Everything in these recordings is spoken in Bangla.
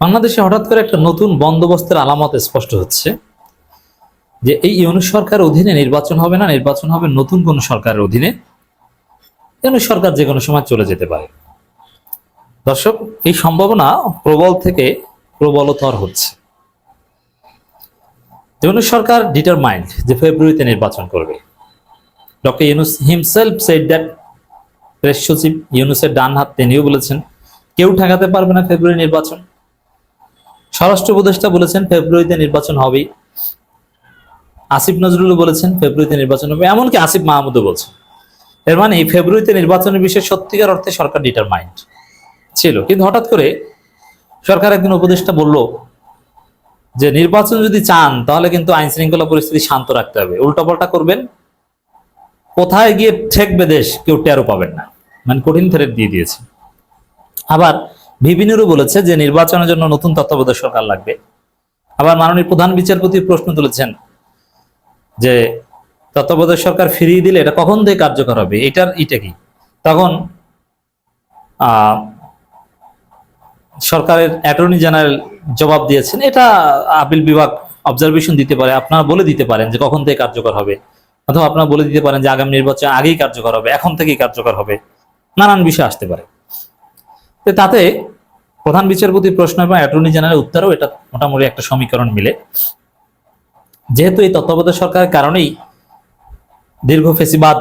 বাংলাদেশে হঠাৎ করে একটা নতুন বন্দোবস্তের আলামত স্পষ্ট হচ্ছে যে এই ইউনুস সরকার অধীনে নির্বাচন হবে না, নির্বাচন হবে নতুন কোন সরকারের অধীনে। ইউনুস সরকার যে কোনো সময় চলে যেতে পারে। দর্শক, এই সম্ভাবনা প্রবল থেকে প্রবলতর হচ্ছে। ইউনুস সরকার ডিটারমাইন্ড যে ফেব্রুয়ারিতে নির্বাচন করবে। Doctor Yunus himself said that press সচিব ইউনুসের ডান হাত তিনিও বলেছেন, কেউ ঠেকাতে পারবে না ফেব্রুয়ারি নির্বাচন। স্বরাষ্ট্র উপদেষ্টা বলেছেন ফেব্রুয়ারিতে নির্বাচন হবেই। আসিফ নজরুল বলেছেন ফেব্রুয়ারিতে নির্বাচন হবে, এমনকি আসিফ মাহমুদও বলছেন। এর মানে ফেব্রুয়ারিতে নির্বাচনের বিষয়ে সত্যিকার অর্থে সরকার ডিটারমাইন্ড ছিল। কিন্তু হঠাৎ করে সরকার একদিন উপদেষ্টা বলল যে, নির্বাচন যদি চান, তাহলে কিন্তু আইন শৃঙ্খলা পরিস্থিতি শান্ত রাখতে হবে। উল্টাপাল্টা করবেন, কোথায় গিয়ে ঠেকবে দেশ, কেউ টেরো পাবেন না। মানে কঠিন থ্রেট দিয়ে দিয়েছে। আবার বিভিন্নরও বলেছে যে নির্বাচনের জন্য নতুন তত্ত্বাবধায়ক সরকার লাগবে। আবার মাননীয় প্রধান বিচারপতি প্রশ্ন তুলেছেন যে তত্ত্বাবধায়ক সরকার ফিরিয়ে দিলে এটা কখন থেকে কার্যকর হবে? এটার এটা কি? তখন সরকারের অ্যাটর্নি জেনারেল জবাব দিয়েছেন। এটা আপিল বিভাগ অবজারভেশন দিতে পারে। আপনারা বলে দিতে পারেন যে কখন থেকে কার্যকর হবে। অথবা আপনারা বলে দিতে পারেন যে আগামী নির্বাচন আগেই কার্যকর হবে, এখন থেকেই কার্যকর হবে। নানান বিষয় আসতে পারে। তো তাতে প্রধান বিচারপতির প্রশ্ন এবং অ্যাটর্নি জেনারেল উত্তরও এটা মোটামুটি একটা সমীকরণ মিলে। যেহেতু এই তত্ত্বাবধায়ক সরকারের কারণেই দীর্ঘ ফেসিবাদ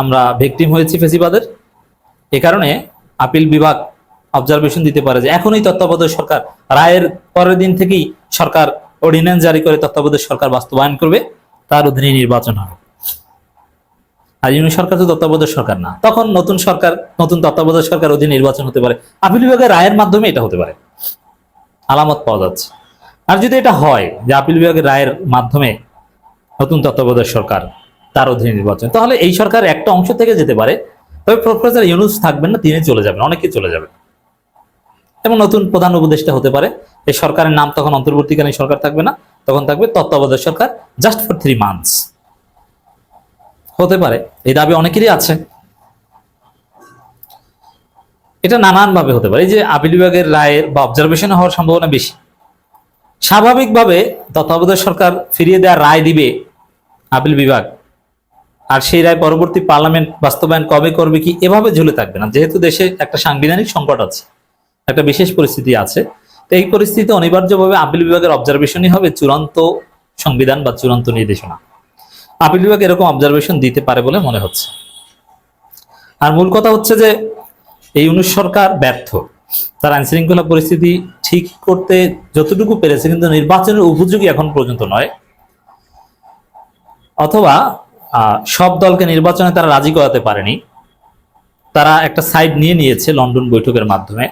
আমরা ভিকটিম হয়েছি ফেসিবাদের, এ কারণে আপিল বিভাগ অবজারভেশন দিতে পারে যে এখনই তত্ত্বাবধায়ক সরকার, রায়ের পরের দিন থেকেই সরকার অর্ডিন্যান্স জারি করে তত্ত্বাবধায়ক সরকার বাস্তবায়ন করবে, তার অধীনে নির্বাচন হবে। আর ইউনিট সরকার তো তত্ত্বাবধায়ক সরকার না। তখন নতুন সরকার, নতুন তত্ত্বাবধায়ক সরকার অধীনে নির্বাচন হতে পারে। আপিল বিভাগের রায়ের মাধ্যমে এটা হতে পারে। আলামত পাওয়া যাচ্ছে। আর যদি এটা হয় যে আপিল বিভাগের রায়ের মাধ্যমে নতুন তত্ত্বাবধায়ক সরকার তার অধীনে নির্বাচন, তাহলে এই সরকার একটা অংশ থেকে যেতে পারে। তবে প্রফেসর ইউনুস থাকবেন না, তিনি চলে যাবেন, অনেকেই চলে যাবেন। এবং নতুন প্রধান উপদেষ্টা হতে পারে। এই সরকারের নাম তখন অন্তর্বর্তীকালীন সরকার থাকবে না, তখন থাকবে তত্ত্বাবধায়ক সরকার জাস্ট ফর থ্রি মান্থস হতে পারে। এই দাবি অনেকেরই আছে। এটা নানান ভাবে হতে পারে। এই যে আপিল বিভাগের রায়ের বা অবজারভেশন হওয়ার সম্ভাবনা বেশি। স্বাভাবিকভাবে তত্ত্বাবধায়ক সরকার ফিরিয়ে দেওয়ার রায় দিবে আপিল বিভাগ। আর সেই রায় পরবর্তী পার্লামেন্ট বাস্তবায়ন কবে করবে কি এভাবে ঝুলে থাকবে না। যেহেতু দেশে একটা সাংবিধানিক সংকট আছে, একটা বিশেষ পরিস্থিতি আছে, তো এই পরিস্থিতিতে অনিবার্যভাবে আপিল বিভাগের অবজারভেশনই হবে চূড়ান্ত সংবিধান বা চূড়ান্ত নির্দেশনা। আপিল বিভাগ এরকম অবজারভেশন দিতে পারে বলে মনে হচ্ছে। আর মূল কথা হচ্ছে যে, এই উনিশ সরকার ব্যর্থ। তার আইন শৃঙ্খলা পরিস্থিতি ঠিক করতে যতটুকু পেরেছে কিন্তু নির্বাচনের উপযোগী এখন পর্যন্ত নয়। অথবা সব দলকে নির্বাচনে তারা রাজি করাতে পারেনি। তারা একটা সাইড নিয়ে নিয়েছে লন্ডন বৈঠকের মাধ্যমে।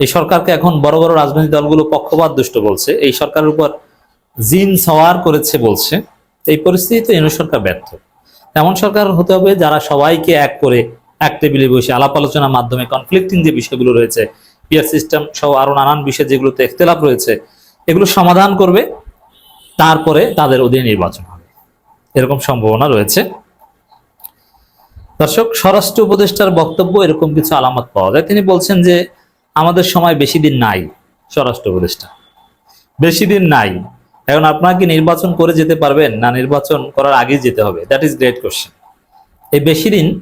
এই সরকারকে এখন বড় বড় রাজনৈতিক দলগুলো পক্ষপাত দুষ্ট বলছে। এই সরকারের উপর জিন সওয়ার করেছে বলছে। এই পরিস্থিতিতে ইউনিট সরকার ব্যর্থ। এমন সরকার হতে হবে যারা সবাইকে এক করে এক টেবিলে বসে আলাপ আলোচনার মাধ্যমে কনফ্লিক্টিং যে বিষয়গুলো রয়েছে পিয়ার সিস্টেম সহ আরও নানান বিষয় যেগুলোতে ইখতলাফ রয়েছে, এগুলো সমাধান করবে, তারপরে তাদের অধীনে নির্বাচন হবে। এরকম সম্ভাবনা রয়েছে। দর্শক, স্বরাষ্ট্র উপদেষ্টার বক্তব্য এরকম কিছু আলামত পাওয়া যায়। তিনি বলছেন যে, আমাদের সময় বেশি দিন নাই স্বরাষ্ট্র উপদেষ্টা। বেশি দিন নাই। এখন আপনারা কি নির্বাচন করে যেতে পারবেন, না নির্বাচন করার আগেই যেতে হবে। দ্যাট ইজ গ্রেট কোশ্চেন এই বেশি দিন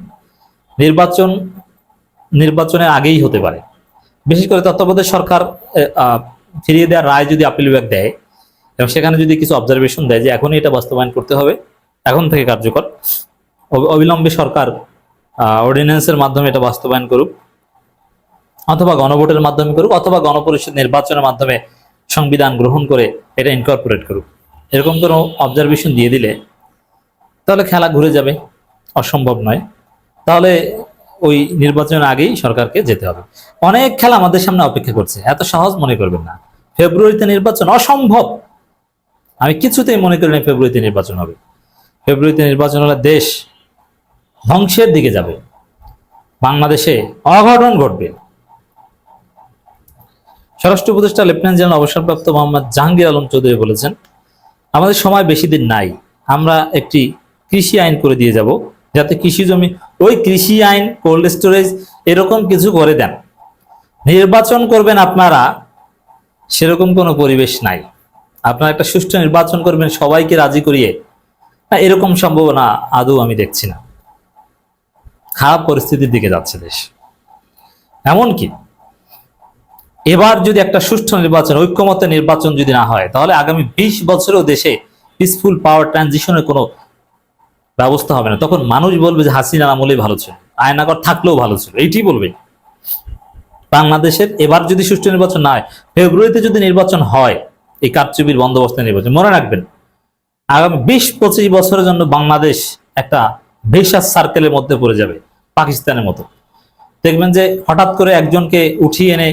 নির্বাচন, নির্বাচনের আগেই হতে পারে। বিশেষ করে তত্ত্বাবধায়ক সরকার ফিরিয়ে দেওয়ার রায় যদি আপিল বিভাগ দেয়, এবং সেখানে যদি কিছু অবজারভেশন দেয় যে এখনই এটা বাস্তবায়ন করতে হবে, এখন থেকে কার্যকর, অবি- অবিলম্বে সরকার অর্ডিন্যান্সের মাধ্যমে এটা বাস্তবায়ন করুক, অথবা গণভোটের মাধ্যমে করুক, অথবা গণপরিষদ নির্বাচনের মাধ্যমে সংবিধান গ্রহণ করে এটা ইনকর্পোরেট করুক। এরকম কোনো অবজারভেশন দিয়ে দিলে তাহলে খেলা ঘুরে যাবে, অসম্ভব নয়। তাহলে ওই নির্বাচনের আগেই সরকারকে যেতে হবে। অনেক খেলা আমাদের সামনে অপেক্ষা করছে, এত সহজ মনে করবেন না। ফেব্রুয়ারিতে নির্বাচন অসম্ভব। আমি কিছুতেই মনে করি না ফেব্রুয়ারিতে নির্বাচন হবে। ফেব্রুয়ারিতে নির্বাচন হলে দেশ ধ্বংসের দিকে যাবে। বাংলাদেশে অঘটন ঘটবে। স্বরাষ্ট্র উপদেষ্টা লেফটেন্যান্ট জেনারেল অবসরপ্রাপ্ত মোহাম্মদ জাহাঙ্গীর আলম চৌধুরী বলেছেন, আমাদের সময় বেশি দিন নাই। আমরা একটি কৃষি আইন করে দিয়ে যাব, যাতে কৃষি জমি ওই কৃষি আইন, কোল্ড স্টোরেজ এরকম কিছু করে দেন। নির্বাচন করবেন আপনারা, সেরকম কোনো পরিবেশ নাই। আপনারা একটা সুষ্ঠু নির্বাচন করবেন, সবাইকে রাজি করিয়ে। না, এরকম সম্ভাবনা আদৌ আমি দেখছি না। খারাপ পরিস্থিতির দিকে যাচ্ছে দেশ। এমনকি এবার যদি একটা সুষ্ঠু নির্বাচন ঐক্যমত নির্বাচন যদি না হয়, তাহলে আগামী বিশ বছরেও দেশে পিসফুল পাওয়ার ট্রানজিশনের কোনো ব্যবস্থা হবে না। তখন মানুষ বলবে যে হাসিনা আমলেই ভালো ছিল। আয়নাগর থাকলেও ভালো ছিল। এইটি বলবে। বাংলাদেশের এবার যদি সুষ্ঠু নির্বাচন না হয়, ফেব্রুয়ারিতে যদি নির্বাচন হয়, এই কারচুপির বন্দোবস্ত নির্বাচন, মনে রাখবেন, আগামী বিশ পঁচিশ বছরের জন্য বাংলাদেশ একটা ভেসাস সার্কেলের মধ্যে পড়ে যাবে, পাকিস্তানের মতো। দেখবেন যে হঠাৎ করে একজনকে উঠিয়ে এনে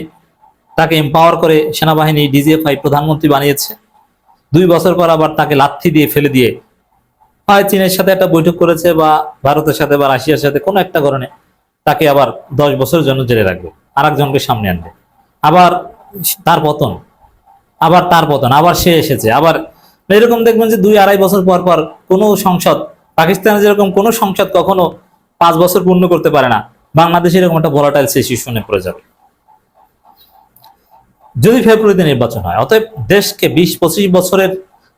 তাকে এম্পাওয়ার করে সেনাবাহিনী ডিজিএফআই প্রধানমন্ত্রী বানিয়েছে। দুই বছর পর আবার তাকে লাথি দিয়ে ফেলে দিয়ে হয় চীনের সাথে একটা বৈঠক করেছে বা ভারতের সাথে বা রাশিয়ার সাথে কোনো একটা কারণে তাকে আবার দশ বছরের জন্য জেলে রাখবে আর একজনকে সামনে আনবে। আবার তার পতন, আবার তার পতন, আবার সে এসেছে, আবার এরকম দেখবেন যে দুই আড়াই বছর পর পর কোনো সংসদ, পাকিস্তানে যেরকম কোনো সংসদ কখনো পাঁচ বছর পূর্ণ করতে পারে না, বাংলাদেশে এরকম একটা ভোলাটাইল সিচুয়েশনে পড়ে যাবে। যদি ফেব্রুয়ারিতে নির্বাচন হয়, অতএব দেশকে বিশ পঁচিশ বছরের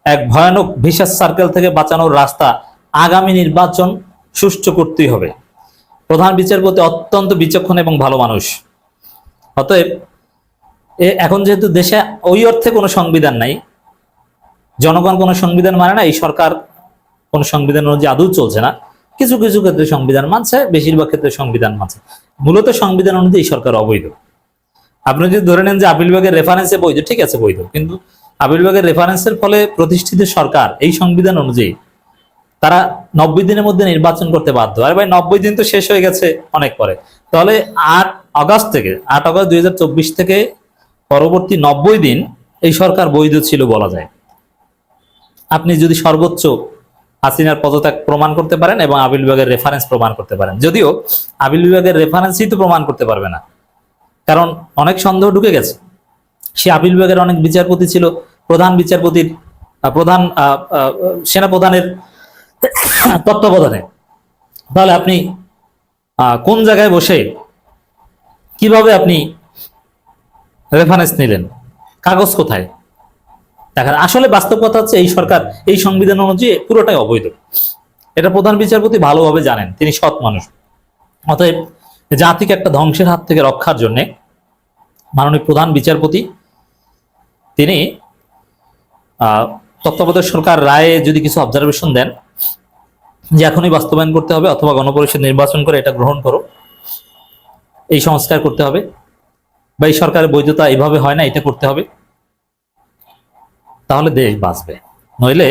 এক ভয়ানক ভিসাস সার্কেল থেকে বাঁচানোর রাস্তা আগামী নির্বাচন সুষ্ঠু করতেই হবে। প্রধান বিচারপতি অত্যন্ত বিচক্ষণ এবং ভালো মানুষ। অতএব এখন যেহেতু দেশে ওই অর্থে কোনো সংবিধান নাই, জনগণ কোনো সংবিধান মানে না, এই সরকার কোনো সংবিধান অনুযায়ী আদৌ চলছে না। কিছু কিছু ক্ষেত্রে সংবিধান মানছে, বেশিরভাগ ক্ষেত্রে সংবিধান মানছে। মূলত সংবিধান অনুযায়ী সরকার অবৈধ। আপনি যদি ধরে নেন যে আপিল বিভাগের রেফারেন্সে বৈধ, ঠিক আছে, বৈধ। কিন্তু আপিল বিভাগের রেফারেন্সের ফলে প্রতিষ্ঠিত সরকার এই সংবিধান অনুযায়ী তারা নব্বই দিনের মধ্যে নির্বাচন করতে বাধ্য। আর ভাই, নব্বই দিন তো শেষ হয়ে গেছে অনেক পরে। তাহলে আট আগস্ট থেকে, আট আগস্ট দুই হাজার চব্বিশ থেকে পরবর্তী নব্বই দিন এই সরকার বৈধ ছিল বলা যায়। আপনি যদি সর্বোচ্চ হাসিনার পদত্যাগ প্রমাণ করতে পারেন এবং আপিল বিভাগের রেফারেন্স প্রমাণ করতে পারেন। যদিও আবিল বিভাগের রেফারেন্সই তো প্রমাণ করতে পারবে না। কারণ অনেক সন্দেহ ঢুকে গেছে। সে আপিল বিভাগের অনেক বিচারপতি ছিল প্রধান বিচারপতির প্রধান আহ, আহ, সেনা প্রধানের তত্ত্বাবধানে। তাহলে আপনি কোন জায়গায় বসে কীভাবে আপনি রেফারেন্স নিলেন? কাগজ কোথায়? দেখেন আসলে বাস্তব কথা হচ্ছে এই সরকার এই সংবিধান অনুযায়ী পুরোটাই অবৈধ। এটা প্রধান বিচারপতি ভালোভাবে জানেন তিনি সৎ মানুষ। অতএব জাতিকে একটা ধ্বংসের হাত থেকে রক্ষার জন্য মাননীয় প্রধান বিচারপতি, তিনি তত্ত্বাবধায়ক সরকার রায়ে যদি কিছু অবজারভেশন দেন, যে এখনই বাস্তবায়ন করতে হবে অথবা গণপরিষদ নির্বাচন করে এটা গ্রহণ করো এই সংস্কার করতে হবে বা এই সরকারের বৈধতা এইভাবে হয় না, এটা করতে হবে, তাহলে দেশ বাঁচবে। নইলে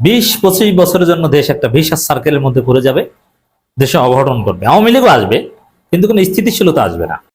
বিশ পঁচিশ বছরের জন্য দেশ একটা ভিসাস সার্কেলের মধ্যে পড়ে যাবে। দেশে অঘটন করবে আওয়ামী লীগও আসবে কিন্তু কোনো স্থিতিশীলতা আসবে না।